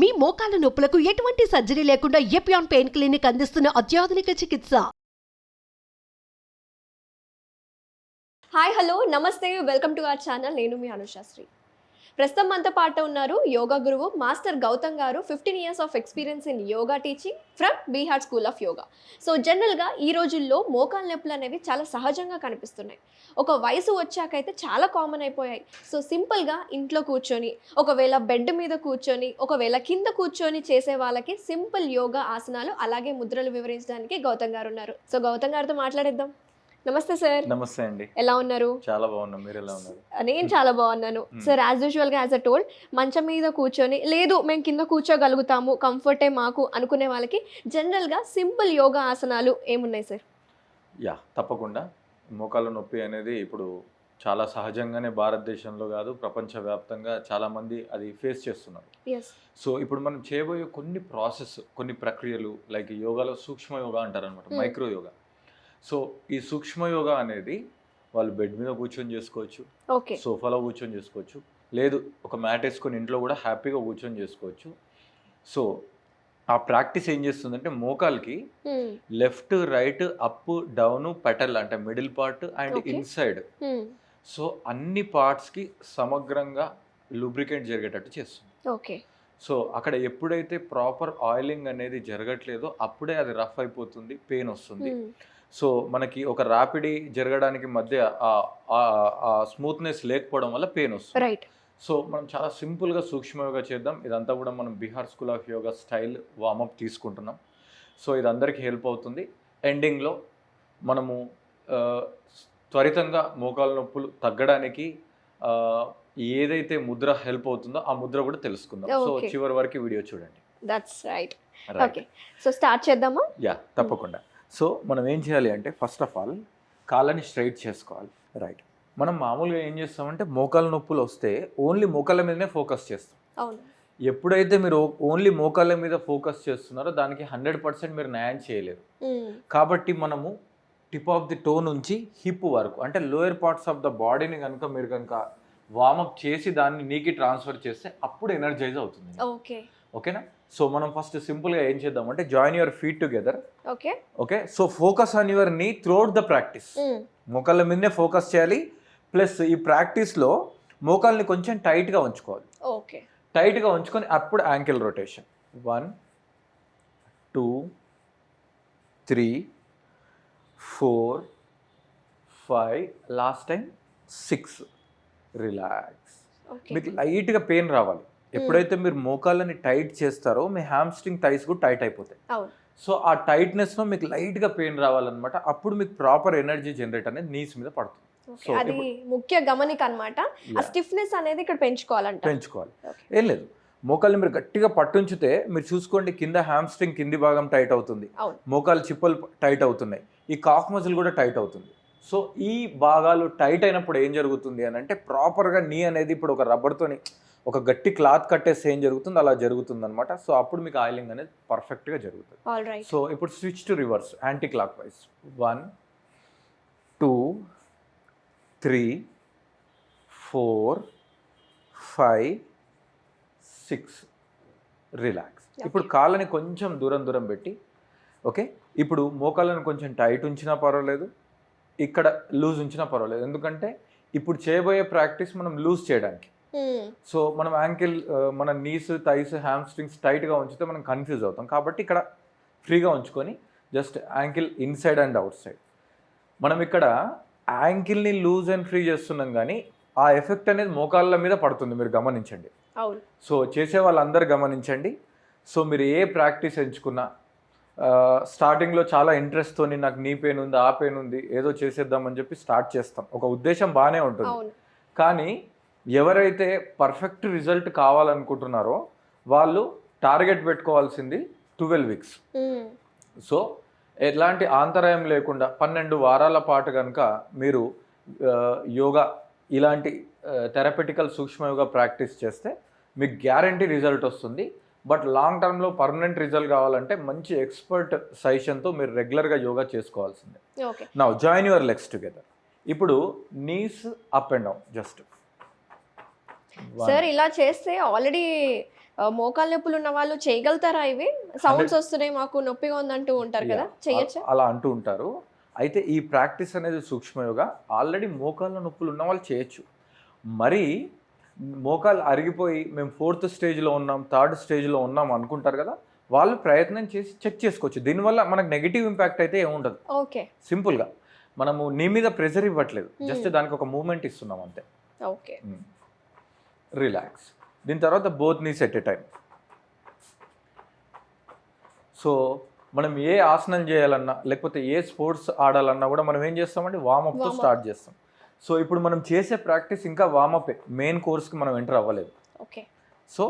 మీ మోకాల నొప్పులకు ఎటువంటి సర్జరీ లేకుండా ఎపియాన్ పెయిన్ క్లినిక్ అందిస్తున్న అత్యాధునిక చికిత్స. హాయ్ హలో నమస్తే వెల్కమ్ టు అవర్ ఛానల్. నేను మీ అనుశాశ్రీ ప్రస్తుతం మనతో పాటు ఉన్నారు యోగా గురువు master Gautam garu fifteen years of experience in yoga teaching from Bihar school of yoga so జనరల్గా ఈ రోజుల్లో మోకాలు నొప్పులు అనేవి చాలా సహజంగా కనిపిస్తున్నాయి. ఒక వయసు వచ్చాకైతే చాలా కామన్ అయిపోయాయి. సో సింపుల్గా ఇంట్లో కూర్చొని ఒకవేళ బెడ్ మీద కూర్చొని ఒకవేళ కింద కూర్చొని చేసే వాళ్ళకి సింపుల్ యోగా ఆసనాలు అలాగే ముద్రలు వివరించడానికి గౌతమ్ గారు ఉన్నారు. సో గౌతమ్ గారితో మాట్లాడేద్దాం. నమస్తే సార్. నమస్తే అండి. ఎలా ఉన్నారు? చాలా బాగున్నాం. మీరు ఎలా ఉన్నారు? నేను చాలా బాగున్నాను. సార్ యాజ్ యూజువల్గా యాజ్ అ టోల్డ్ మంచం మీద కూర్చొని లేదు మేము కింద కూర్చోగలుగుతాము కంఫర్టే మాకు అనుకునే వాళ్ళకి జనరల్గా సింపుల్ యోగా ఆసనాలు ఏమున్నాయి సార్? యా తప్పకుండా. మోకాళ్ళ నొప్పి అనేది ఇప్పుడు చాలా సహజంగానే భారతదేశంలో కాదు ప్రపంచవ్యాప్తంగా చాలా మంది అది ఫేస్ చేస్తున్నారు. సో ఇప్పుడు మనం చేయబోయే కొన్ని ప్రాసెస్ కొన్ని ప్రక్రియలు లైక్ యోగాలో సూక్ష్మ యోగా అంటారు అనమాట. మైక్రో యోగా. సో ఈ సూక్ష్మ యోగా అనేది వాళ్ళు బెడ్ మీద కూర్చొని చేసుకోవచ్చు ఓకే. సోఫాలో కూర్చొని చేసుకోవచ్చు లేదు ఒక మ్యాట్ వేసుకొని ఇంట్లో కూడా హ్యాపీగా కూర్చొని చేసుకోవచ్చు. సో ఆ ప్రాక్టీస్ ఏం చేస్తుందంటే మోకాల్కి. Left right up down petal అంటే middle part and. Inside. So అన్ని పార్ట్స్కి సమగ్రంగా లూబ్రికెంట్ జరిగేటట్టు చేస్తుంది. ఓకే. సో అక్కడ ఎప్పుడైతే ప్రాపర్ ఆయిలింగ్ అనేది జరగట్లేదో అప్పుడే అది రఫ్ అయిపోతుంది పెయిన్ వస్తుంది. సో మనకి ఒక ర్యాపిడి జరగడానికి మధ్య ఆ స్మూత్నెస్ లేకపోవడం వల్ల పెయిన్ వస్తుంది. రైట్ సో మనం చాలా సింపుల్గా సూక్ష్మ యోగా చేద్దాం. ఇదంతా కూడా మనం Bihar school of yoga style warmup తీసుకుంటున్నాం. సో ఇది అందరికీ హెల్ప్ అవుతుంది. ఎండింగ్లో మనము త్వరితంగా మోకాల నొప్పులు తగ్గడానికి ఏదైతే ముద్ర హెల్ప్ అవుతుందో ఆ ముద్ర కూడా తెలుసుకుందాం. సో. చివరి వరకు వీడియో చూడండి. That's right okay so start చేద్దామా? యా తప్పకుండా. సో మనం ఏం చేయాలి అంటే ఫస్ట్ ఆఫ్ ఆల్ కాళ్ళని స్ట్రైట్ చేసుకోవాలి. రైట్ మనం మామూలుగా ఏం చేస్తామంటే మోకాళ్ళ నొప్పులు వస్తే ఓన్లీ మోకాళ్ళ మీదనే ఫోకస్ చేస్తాం. అవును. ఎప్పుడైతే మీరు ఓన్లీ మోకాళ్ళ మీద ఫోకస్ చేస్తున్నారో దానికి హండ్రెడ్ పర్సెంట్ మీరు న్యాయం చేయలేరు. కాబట్టి మనము టిప్ ఆఫ్ ది టో నుంచి హిప్ వరకు అంటే లోయర్ పార్ట్స్ ఆఫ్ ద బాడీని కనుక మీరు కనుక వార్మప్ చేసి దాన్ని నీకి ట్రాన్స్ఫర్ చేస్తే అప్పుడు ఎనర్జైజ్ అవుతుంది. ఓకే ఓకేనా? సో మనం ఫస్ట్ సింపుల్గా ఏం చేద్దామంటే join your feet together okay. Okay? So focus on your knee throughout the practice. మోకాళ్ళ మీదనే ఫోకస్ చేయాలి. ప్లస్ ఈ ప్రాక్టీస్లో మోకాల్ని కొంచెం టైట్గా ఉంచుకోవాలి. ఓకే. టైట్గా ఉంచుకొని అప్పుడు ankle rotation one two three four five last time six relax మీకు లైట్గా పెయిన్ రావాలి. ఎప్పుడైతే మీరు మోకాళ్ళని టైట్ చేస్తారో మీ హ్యామ్స్ట్రింగ్ టైస్ కూడా టైట్ అయిపోతాయి. సో ఆ టైట్నెస్లో మీకు లైట్గా పెయిన్ రావాలన్నమాట. అప్పుడు మీకు ప్రాపర్ ఎనర్జీ జనరేట్ అనేది నీస్ మీద పడుతుంది. అది ముఖ్య గమనిక ఆ Yeah. స్టిఫ్నెస్ అనేది ఇక్కడ పెంచుకోవాలంట. పెంచుకోవాలి. ఏం లేదు. మోకాల్ని మీరు గట్టిగా పట్టుంచితే మీరు చూసుకోండి కింద హ్యామ్స్ట్రింగ్ కింది భాగం టైట్ అవుతుంది. మోకాలు చిప్పలు టైట్ అవుతున్నాయి. ఈ కాఫ్ మజిల్ కూడా టైట్ అవుతుంది. సో ఈ భాగాలు టైట్ అయినప్పుడు ఏం జరుగుతుంది అని అంటే ప్రాపర్గా నీ అనేది ఇప్పుడు ఒక రబ్బర్తోని ఒక గట్టి క్లాత్ కట్టేస్తే ఏం జరుగుతుంది అలా జరుగుతుంది అనమాట సో అప్పుడు మీకు ఆయిలింగ్ అనేది పర్ఫెక్ట్గా జరుగుతుంది. సో ఇప్పుడు switch to reverse anticlockwise one two three four five six relax. ఇప్పుడు కాళ్ళని కొంచెం దూరం దూరం పెట్టి ఓకే? ఇప్పుడు మోకాళ్ళని కొంచెం టైట్ ఉంచినా పర్వాలేదు ఇక్కడ లూజ్ ఉంచినా పర్వాలేదు. ఎందుకంటే ఇప్పుడు చేయబోయే ప్రాక్టీస్ మనం లూజ్ చేయడానికి. సో మనం యాంకిల్ మన నీస్ థైస్ హ్యామ్స్ట్రింగ్స్ టైట్గా ఉంచితే మనం కన్ఫ్యూజ్ అవుతాం. కాబట్టి ఇక్కడ ఫ్రీగా ఉంచుకొని just ankle inside and outside మనం ఇక్కడ యాంకిల్ని లూజ్ అండ్ ఫ్రీ చేస్తున్నాం కానీ ఆ ఎఫెక్ట్ అనేది మోకాళ్ళ మీద పడుతుంది. మీరు గమనించండి. సో చేసే వాళ్ళందరూ గమనించండి. సో మీరు ఏ ప్రాక్టీస్ ఎంచుకున్నా స్టార్టింగ్లో చాలా ఇంట్రెస్ట్తో నాకు నీ పెయిన్ ఉంది ఆ పెయిన్ ఉంది ఏదో చేసేద్దామని చెప్పి స్టార్ట్ చేస్తాం. ఒక ఉద్దేశం బాగానే ఉంటుంది. కానీ ఎవరైతే పర్ఫెక్ట్ రిజల్ట్ కావాలనుకుంటున్నారో వాళ్ళు టార్గెట్ పెట్టుకోవాల్సింది ట్వెల్వ్ వీక్స్. సో ఎలాంటి ఆంతరాయం లేకుండా పన్నెండు వారాల పాటు కనుక మీరు యోగా ఇలాంటి థెరపెటికల్ సూక్ష్మ యోగా ప్రాక్టీస్ చేస్తే మీకు గ్యారంటీ రిజల్ట్ వస్తుంది. బట్ లాంగ్ టర్మ్లో పర్మనెంట్ రిజల్ట్ కావాలంటే మంచి ఎక్స్పర్ట్ సజెషన్తో మీరు రెగ్యులర్గా యోగా చేసుకోవాల్సిందే. Okay now join your legs together ఇప్పుడు knees up and down just sir ఇలా చేస్తే ఆల్రెడీ మోకాలు నొప్పులు ఉన్న వాళ్ళు చేయగలుగుతారా ఇవి? సౌండ్స్ వస్తున్నాయి మాకు నొప్పిగా ఉందంటూ ఉంటారు కదా? చేయొచ్చా? అలా అంటూ ఉంటారు. అయితే ఈ ప్రాక్టీస్ అనేది సూక్ష్మయోగా ఆల్రెడీ మోకాళ్ళ నొప్పులు ఉన్న వాళ్ళు చేయొచ్చు. మరి మోకాలు అరిగిపోయి మేము ఫోర్త్ స్టేజ్లో ఉన్నాం థర్డ్ స్టేజ్లో ఉన్నాం అనుకుంటారు కదా వాళ్ళు ప్రయత్నం చేసి చెక్ చేసుకోవచ్చు. దీనివల్ల మనకు నెగిటివ్ ఇంపాక్ట్ అయితే ఏముండదు ఓకే. సింపుల్గా. మనము నీ మీద ప్రెజర్ ఇవ్వట్లేదు. జస్ట్ దానికి ఒక మూమెంట్ ఇస్తున్నాం అంతే. ఓకే. రిలాక్స్ దీని తర్వాత both knees at a time so మనం ఏ ఆసనం చేయాలన్నా లేకపోతే ఏ స్పోర్ట్స్ ఆడాలన్నా కూడా మనం ఏం చేస్తామంటే వామప్తో. స్టార్ట్ చేస్తాం. సో ఇప్పుడు మనం చేసే ప్రాక్టీస్ ఇంకా వామప్ మెయిన్ కోర్స్కి మనం ఎంటర్ అవ్వలేదు. ఓకే సో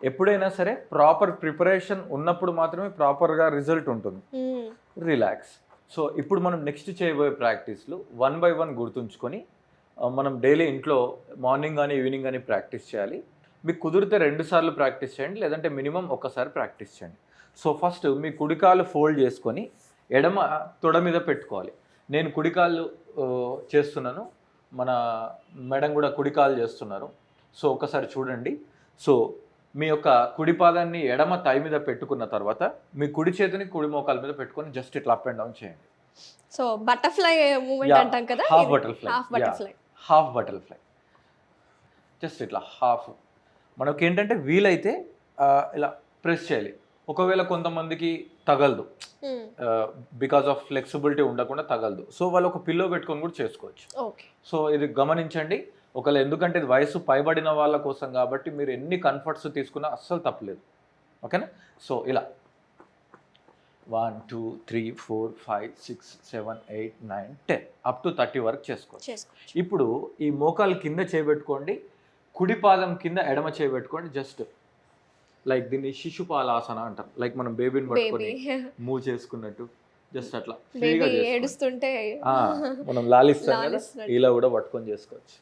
ఎప్పుడైనా సరే ప్రాపర్ ప్రిపరేషన్ ఉన్నప్పుడు మాత్రమే ప్రాపర్గా రిజల్ట్ ఉంటుంది. రిలాక్స్ సో ఇప్పుడు మనం నెక్స్ట్ చేయబోయే ప్రాక్టీస్లు వన్ బై వన్ గుర్తుంచుకొని మనం డైలీ ఇంట్లో మార్నింగ్ కానీ ఈవినింగ్ కానీ ప్రాక్టీస్ చేయాలి. మీకు కుదిరితే రెండు సార్లు ప్రాక్టీస్ చేయండి లేదంటే మినిమం ఒక్కసారి ప్రాక్టీస్ చేయండి. సో ఫస్ట్ మీ కుడికాలు ఫోల్డ్ చేసుకొని ఎడమ తొడ మీద పెట్టుకోవాలి. నేను కుడికాలు చేస్తున్నాను. మన మేడం కూడా కుడికాలు చేస్తున్నారు. సో ఒకసారి చూడండి. సో మీ యొక్క కుడి పాదాన్ని ఎడమ తై మీద పెట్టుకున్న తర్వాత మీ కుడి చేతిని కుడి మోకాల మీద పెట్టుకొని జస్ట్ ఇట్లా అప్ అండ్ డౌన్ చేయండి. సో బటర్ఫ్లై మూమెంట్ Yeah, అంటాం కదా? half butterfly. Half butterfly. Half butterfly. Just ఇట్లా హాఫ్. మనకి ఏంటంటే వీలైతే ఇలా ప్రెస్ చేయాలి. ఒకవేళ కొంతమందికి తగలదు. బికాస్ ఆఫ్ ఫ్లెక్సిబిలిటీ ఉండకుండా తగలదు. సో వాళ్ళు ఒక పిల్లో పెట్టుకొని కూడా చేసుకోవచ్చు. సో ఇది గమనించండి. ఒకవేళ ఎందుకంటే ఇది వయసు పైబడిన వాళ్ళ కోసం కాబట్టి మీరు ఎన్ని కంఫర్ట్స్ తీసుకున్నా అస్సలు తప్పలేదు. ఓకేనా? సో ఇలా. One two three four five six seven eight nine ten. Up to thirty వరకు చేసుకోవచ్చు. ఇప్పుడు ఈ మోకాలు కింద చేయబెట్టుకోండి కుడి పాదం కింద ఎడమ చేయబెట్టుకోండి జస్ట్ లైక్ దీన్ని శిశుపాలాసన అంటారు లైక్ మనం బేబీని బేబీ పట్టుకొని మూవ్ చేసుకున్నట్టు జస్ట్ అట్లా ఫ్రీగా. ఏడుస్తుంటే మనం లాలిస్తాం కదా. ఇలా కూడా పట్టుకొని చేసుకోవచ్చు.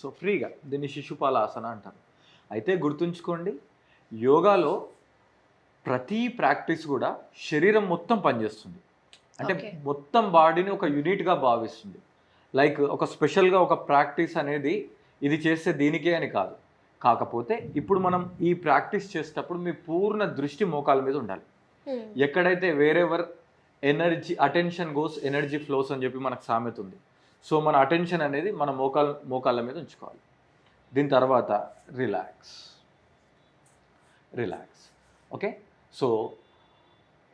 సో ఫ్రీగా దీన్ని శిశుపాలాసన అంటారు అయితే గుర్తుంచుకోండి యోగాలో ప్రతి ప్రాక్టీస్ కూడా శరీరం మొత్తం పనిచేస్తుంది. అంటే. మొత్తం బాడీని ఒక యూనిట్గా భావిస్తుంది. లైక్ ఒక స్పెషల్గా ఒక ప్రాక్టీస్ అనేది ఇది చేస్తే దీనికే అని కాదు. కాకపోతే ఇప్పుడు మనం ఈ ప్రాక్టీస్ చేసేటప్పుడు మీ పూర్ణ దృష్టి మోకాల మీద ఉండాలి. Hmm. ఎక్కడైతే wherever energy attention goes energy flows అని చెప్పి మనకు సామెత ఉంది. సో మన అటెన్షన్ అనేది మన మోకాల్ మోకాళ్ళ మీద ఉంచుకోవాలి. దీని తర్వాత రిలాక్స్. రిలాక్స్. ఓకే? సో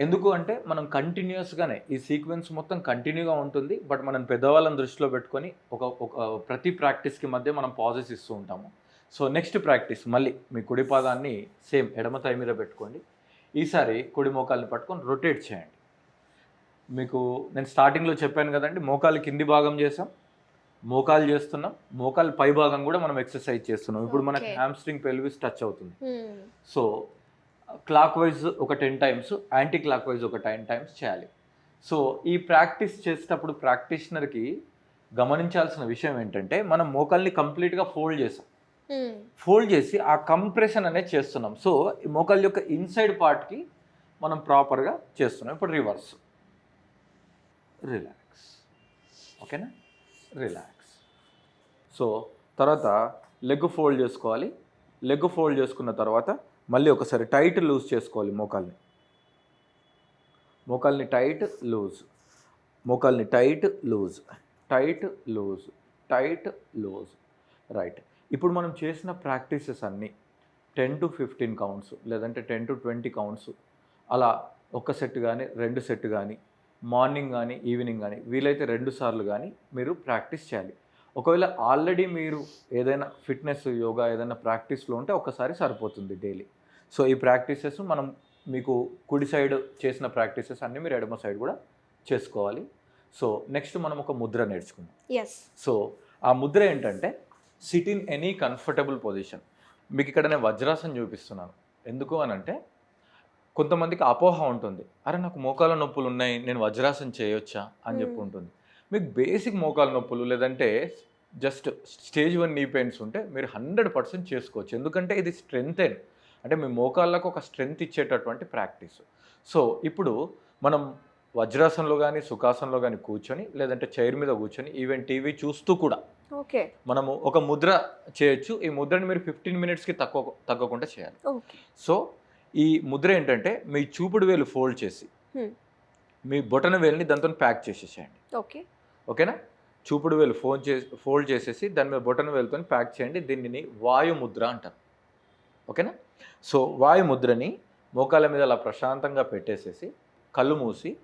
ఎందుకు అంటే మనం కంటిన్యూస్గానే ఈ సీక్వెన్స్ మొత్తం కంటిన్యూగా ఉంటుంది బట్ మనం పెద్దవాళ్ళని దృష్టిలో పెట్టుకొని ఒక ఒక ప్రతి ప్రాక్టీస్కి మధ్య మనం పాజెస్ ఇస్తూ ఉంటాము. సో నెక్స్ట్ ప్రాక్టీస్ మళ్ళీ మీ కుడి పాదాన్ని సేమ్ ఎడమ తై మీద పెట్టుకోండి. ఈసారి కుడి మోకాల్ని పట్టుకొని రొటేట్ చేయండి. మీకు నేను స్టార్టింగ్లో చెప్పాను కదండి మోకాలు కింది భాగం చేసాం మోకాలు చేస్తున్నాం మోకాలు పై భాగం కూడా మనం ఎక్సర్సైజ్ చేస్తున్నాం. ఇప్పుడు మనకి. హ్యామ్స్ట్రింగ్ పెల్విస్ టచ్ అవుతుంది. Hmm. సో క్లాక్ వైజ్ ఒక ten times anti clock wise ఒక టెన్ టైమ్స్ చేయాలి. సో ఈ ప్రాక్టీస్ చేసేటప్పుడు ప్రాక్టీషనర్కి గమనించాల్సిన విషయం ఏంటంటే మనం మోకాల్ని కంప్లీట్గా ఫోల్డ్ చేసాం. ఫోల్డ్ చేసి ఆ కంప్రెషన్ అనేది చేస్తున్నాం. సో ఈ మోకాల్ యొక్క ఇన్సైడ్ పార్ట్కి మనం ప్రాపర్గా చేస్తున్నాం. ఇప్పుడు రివర్స్. రిలాక్స్. ఓకేనా? రిలాక్స్. సో తర్వాత లెగ్ ఫోల్డ్ చేసుకోవాలి. లెగ్ ఫోల్డ్ చేసుకున్న తర్వాత మళ్ళీ ఒకసారి టైట్ లూజ్ చేసుకోవాలి మోకాల్ని. మోకాల్ని tight loose. మోకాల్ని tight loose. Tight loose. Tight loose. Right. ఇప్పుడు మనం చేసిన ప్రాక్టీసెస్ అన్నీ టెన్ టు ఫిఫ్టీన్ కౌంట్స్ లేదంటే టెన్ టు ట్వంటీ కౌంట్స్ అలా ఒక సెట్ కానీ రెండు సెట్ కానీ మార్నింగ్ కానీ ఈవినింగ్ కానీ వీలైతే రెండు సార్లు కానీ మీరు ప్రాక్టీస్ చేయాలి. ఒకవేళ ఆల్రెడీ మీరు ఏదైనా ఫిట్నెస్ యోగా ఏదైనా ప్రాక్టీస్లో ఉంటే ఒకసారి సరిపోతుంది డైలీ. సో ఈ ప్రాక్టీసెస్ మనం మీకు కుడి సైడ్ చేసిన ప్రాక్టీసెస్ అన్నీ మీరు ఎడమ సైడ్ కూడా చేసుకోవాలి. సో నెక్స్ట్ మనం ఒక ముద్ర నేర్చుకుందాం. ఎస్ సో ఆ ముద్ర ఏంటంటే sit in any comfortable position మీకు ఇక్కడ నేను వజ్రాసనం చూపిస్తున్నాను. ఎందుకు అని అంటే కొంతమందికి అపోహ ఉంటుంది. అరే నాకు మోకాల నొప్పులు ఉన్నాయి నేను వజ్రాసనం చేయొచ్చా అని చెప్పి Hmm. ఉంటుంది. మీకు బేసిక్ మోకాల నొప్పులు లేదంటే just stage one knee pains ఉంటే మీరు హండ్రెడ్ పర్సెంట్ చేసుకోవచ్చు. ఎందుకంటే ఇది స్ట్రెంగ్త్ అంటే మీ మోకాళ్ళకు ఒక స్ట్రెంగ్త్ ఇచ్చేటటువంటి ప్రాక్టీస్ సో ఇప్పుడు మనం వజ్రాసనంలో కానీ సుఖాసనంలో కానీ కూర్చొని లేదంటే చైర్ మీద కూర్చొని ఈవెన్ టీవీ చూస్తూ కూడా ఓకే. మనము ఒక ముద్ర చేయొచ్చు. ఈ ముద్రని మీరు ఫిఫ్టీన్ మినిట్స్కి తక్కువ తగ్గకుండా చేయాలి. సో ఈ ముద్ర ఏంటంటే మీ చూపుడు వేలు ఫోల్డ్ చేసి. మీ బొటన వేలుని దాంతో ప్యాక్ చేసేసేయండి. ఓకే. ఓకేనా? చూపుడు వేలు ఫోన్ చేసి ఫోల్డ్ చేసేసి దాని మీద బొటన్ వేలుతో ప్యాక్ చేయండి దీనిని వాయుముద్ర అంటారు. ఓకేనా? సో వాయుముద్రని మోకాల మీద అలా ప్రశాంతంగా పెట్టేసేసి కళ్ళు మూసి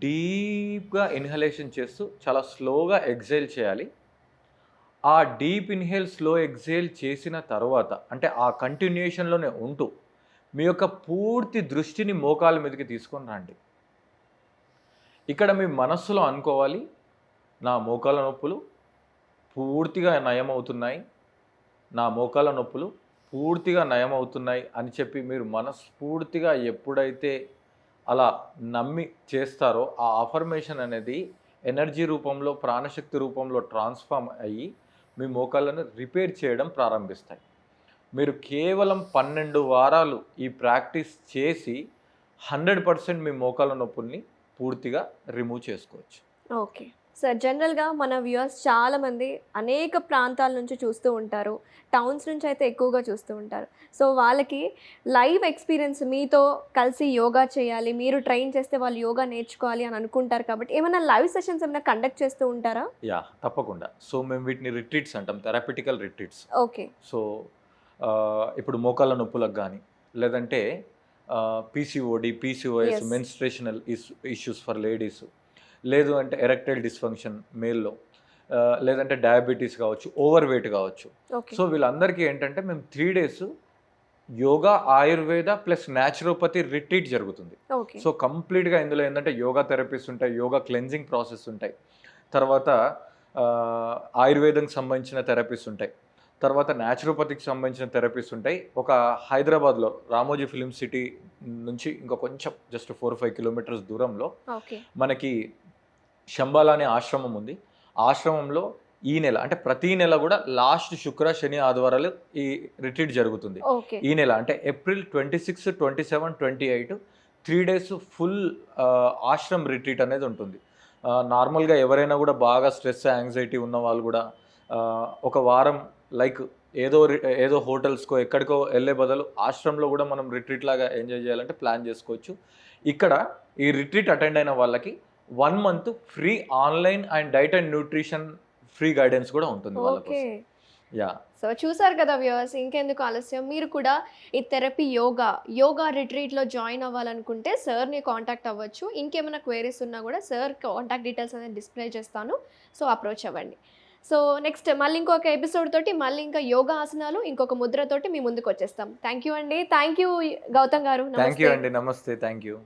డీప్గా ఇన్హలేషన్ చేస్తూ చాలా స్లోగా ఎగ్జైల్ చేయాలి. ఆ డీప్ ఇన్హేల్ స్లో ఎగ్జైల్ చేసిన తర్వాత అంటే ఆ కంటిన్యూషన్లోనే ఉంటూ మీ యొక్క పూర్తి దృష్టిని మోకాల మీదకి తీసుకొని రండి. ఇక్కడ మీ మనస్సులో అనుకోవాలి నా మోకాల నొప్పులు పూర్తిగా నయమవుతున్నాయి నా మోకాల నొప్పులు పూర్తిగా నయమవుతున్నాయి అని చెప్పి మీరు మనస్ఫూర్తిగా ఎప్పుడైతే అలా నమ్మి చేస్తారో ఆ అఫర్మేషన్ అనేది ఎనర్జీ రూపంలో ప్రాణశక్తి రూపంలో ట్రాన్స్ఫార్మ్ అయ్యి మీ మోకాళ్ళను రిపేర్ చేయడం ప్రారంభిస్తాయి. మీరు కేవలం పన్నెండు వారాలు ఈ ప్రాక్టీస్ చేసి హండ్రెడ్ పర్సెంట్ మీ మోకాల నొప్పుల్ని పూర్తిగా రిమూవ్ చేసుకోవచ్చు. ఓకే. సార్ జనరల్గా మన వ్యూవర్స్ చాలా మంది అనేక ప్రాంతాల నుంచి చూస్తూ ఉంటారు. టౌన్స్ నుంచి అయితే ఎక్కువగా చూస్తూ ఉంటారు. సో వాళ్ళకి లైవ్ ఎక్స్పీరియన్స్ మీతో కలిసి యోగా చేయాలి మీరు ట్రైన్ చేస్తే వాళ్ళు యోగా నేర్చుకోవాలి అని అనుకుంటారు కాబట్టి ఏమైనా లైవ్ సెషన్స్ ఏమైనా కండక్ట్ చేస్తూ ఉంటారా? యా తప్పకుండా. సో మేము వీటిని రిట్రీట్స్ అంటాం థెరపిటికల్ రిట్రీట్స్. ఓకే. సో ఇప్పుడు మోకాళ్ళ నొప్పులకు కానీ లేదంటే PCOD PCOS. Menstrual issues for ladies లేదు అంటే ఎరెక్టైల్ డిస్ఫంక్షన్ మేల్లో లేదంటే డయాబెటీస్ కావచ్చు ఓవర్ వెయిట్ కావచ్చు సో వీళ్ళందరికీ ఏంటంటే మేము three days yoga Ayurveda plus naturopathy retreat జరుగుతుంది. సో కంప్లీట్గా ఇందులో ఏంటంటే యోగా థెరపీస్ ఉంటాయి యోగా క్లెన్జింగ్ ప్రాసెస్ ఉంటాయి. తర్వాత ఆయుర్వేదంకి సంబంధించిన థెరపీస్ ఉంటాయి. తర్వాత న్యాచురోపతికి సంబంధించిన థెరపీస్ ఉంటాయి. ఒక హైదరాబాద్లో రామోజీ ఫిలిం సిటీ నుంచి ఇంకా కొంచెం జస్ట్ ఫోర్ ఫైవ్ కిలోమీటర్స్ దూరంలో మనకి శంబాలా అనే ఆశ్రమం ఉంది. ఆశ్రమంలో ఈ నెల అంటే ప్రతి నెల కూడా లాస్ట్ శుక్ర శని ఆదివారాలు ఈ రిట్రీట్ జరుగుతుంది. ఈ నెల అంటే April twenty six twenty seven twenty eight three days full ashram retreat అనేది ఉంటుంది. నార్మల్గా ఎవరైనా కూడా బాగా స్ట్రెస్ యాంగ్జైటీ ఉన్న వాళ్ళు కూడా ఒక వారం లైక్ ఏదో ఏదో హోటల్స్కో ఎక్కడికో వెళ్ళే బదులు ఆశ్రమంలో కూడా మనం రిట్రీట్ లాగా ఎంజాయ్ చేయాలంటే ప్లాన్ చేసుకోవచ్చు. ఇక్కడ ఈ రిట్రీట్ అటెండ్ అయిన వాళ్ళకి one month free online and diet and nutrition free guidance కూడా ఉంటుంది వాళ్ళ ఓకే. కోసం. యా. సో చూసారు కదా వ్యూవర్స్ ఇంకెందుకు ఆలస్యం? మీరు కూడా ఈ థెరపీ యోగా యోగా రిట్రీట్లో జాయిన్ అవ్వాలనుకుంటే సార్ని కాంటాక్ట్ అవ్వచ్చు. ఇంకేమైనా క్వైరీస్ ఉన్నా కూడా సార్ కాంటాక్ట్ డీటెయిల్స్ అనేది డిస్ప్లే చేస్తాను. సో అప్రోచ్ అవ్వండి. సో నెక్స్ట్ మళ్ళీ ఇంకొక ఎపిసోడ్ తోటి మళ్ళీ ఇంకా యోగా ఆసనాలు ఇంకొక ముద్రతోటి మీ ముందుకు వచ్చేస్తాం. థ్యాంక్ యూ అండి. Thank you Gautam garu. Thank you అండి. నమస్తే. Thank you